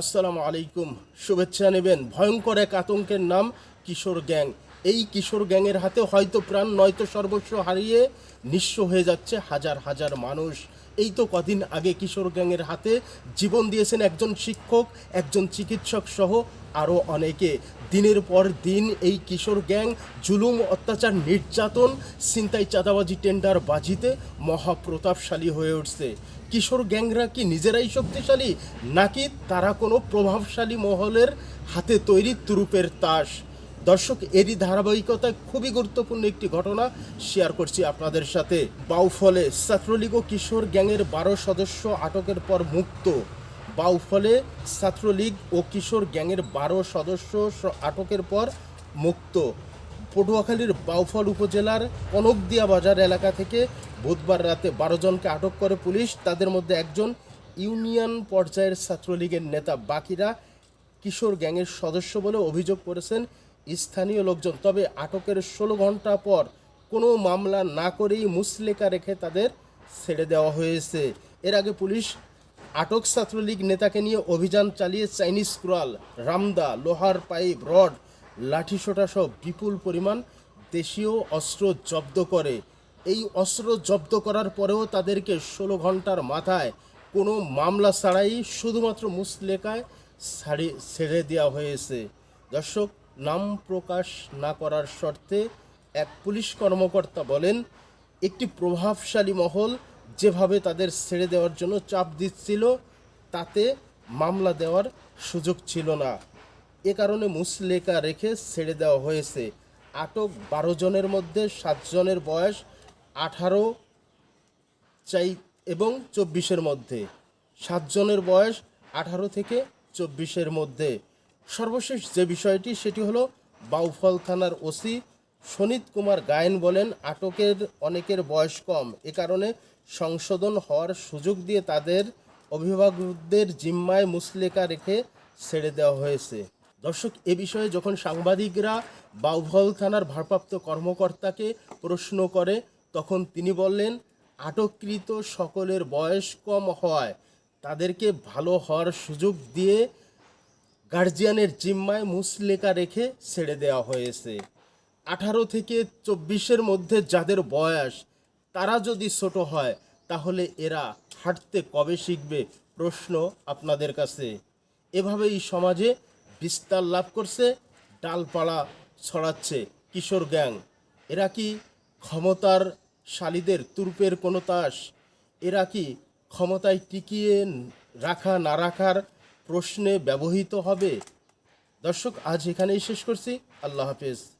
আসসালামু আলাইকুম। শুভেচ্ছা নেবেন। ভয়ঙ্কর এক আতঙ্কের নাম কিশোর গ্যাং। এই কিশোর গ্যাংয়ের হাতে হয়তো প্রাণ, নয়তো সর্বস্ব হারিয়ে নিঃস্ব হয়ে যাচ্ছে হাজার হাজার মানুষ। এই তো কদিন আগে কিশোর গ্যাংয়ের হাতে জীবন দিয়েছেন একজন শিক্ষক, একজন চিকিৎসক সহ আরও অনেকে। দিনের পর দিন এই কিশোর গ্যাং জুলুম, অত্যাচার, নির্যাতন, ছিনতাই, চাঁদাবাজি, টেন্ডার বাজিতে মহাপ্রতাপশালী হয়ে উঠছে। কিশোর গ্যাংরা কি নিজেরাই শক্তিশালী? নাকি তারা কোনো প্রভাবশালী মহলের হাতে তৈরি তুরুপের তাস? দর্শক, এরই ধারাবাহিকতায় খুবই গুরুত্বপূর্ণ একটি ঘটনা শেয়ার করছি আপনাদের সাথে। বাউফলে ছাত্রলীগ ও কিশোর গ্যাংয়ের বারো সদস্য আটকের পর মুক্ত। বাউফলে ছাত্রলীগ ও কিশোর গ্যাংয়ের বারো সদস্য আটকের পর মুক্ত। পটুয়াখালীর বাউফল উপজেলার কনকদিয়া বাজার এলাকা থেকে বুধবার রাতে বারো জনকে আটক করে পুলিশ। তাদের মধ্যে একজন ইউনিয়ন পর্যায়ের ছাত্রলীগের নেতা। বাকিরা কিশোর গ্যাংয়ের সদস্য বলে অভিযোগ করেছেন। স্থানীয় লোকজন। তবে আটকের ষোলো ঘণ্টা পর কোনো মামলা না করেই মুসলেকা রেখে তাদের ছেড়ে দেওয়া হয়েছে। এর আগে পুলিশ আটক ছাত্রলীগ নেতাকে নিয়ে অভিযান চালিয়ে চাইনিজ ক্রাল রামদা, লোহার পাইপ, রড, লাঠিসোঁটা সহ বিপুল পরিমাণ দেশীয় অস্ত্র জব্দ করে। এই অস্ত্র জব্দ করার পরেও তাদেরকে ষোলো ঘণ্টার মাথায় কোনো মামলা ছাড়াই শুধুমাত্র মুসলেকায় ছাড়ি ছেড়ে দেওয়া হয়েছে। দর্শক নাম প্রকাশ না করার শর্তে এক পুলিশ কর্মকর্তা বলেন, একটি প্রভাবশালী মহল যেভাবে তাদের ছেড়ে দেওয়ার জন্য চাপ দিচ্ছিল, তাতে মামলা দেওয়ার সুযোগ ছিল না। এ কারণে মুসলেকা রেখে ছেড়ে দেওয়া হয়েছে। আটক বারো জনের মধ্যে সাতজনের বয়স, আঠারো চাই এবং চব্বিশের মধ্যে। সাতজনের বয়স, আঠারো থেকে চব্বিশের মধ্যে। সর্বশেষ যে বিষয়টি, সেটি হলো বাউফল থানার ওসি সনিত কুমার গায়েন বলেন, আটকের অনেকের বয়স কম। এ কারণে সংশোধন হওয়ার সুযোগ দিয়ে তাদের অভিভাবকদের জিম্মায় মুসলেকা রেখে ছেড়ে দেওয়া হয়েছে। দর্শক, এ বিষয়ে যখন সাংবাদিকরা বাউফল থানার ভারপ্রাপ্ত কর্মকর্তাকে প্রশ্ন করে, তখন তিনি বললেন, আটককৃত সকলের বয়স কম হওয়ায় তাদেরকে ভালো হওয়ার সুযোগ দিয়ে গার্জিয়ানের জিম্মায় মুসলেকা রেখে ছেড়ে দেওয়া হয়েছে। আঠারো থেকে চব্বিশের মধ্যে যাদের বয়স, তারা যদি ছোট হয়, তাহলে এরা হাঁটতে কবে শিখবে প্রশ্ন আপনাদের কাছে। এভাবেই সমাজে বিস্তার লাভ করছে, ডালপালা ছড়াচ্ছে কিশোর গ্যাং। এরা কি ক্ষমতার শালীদের তুরপের কোনো তাস? এরা কি ক্ষমতায় টিকিয়ে রাখা না রাখার প্রশ্নে ব্যবহৃত হবে। দর্শক আজ এখানেই শেষ করছি। আল্লাহ হাফেজ।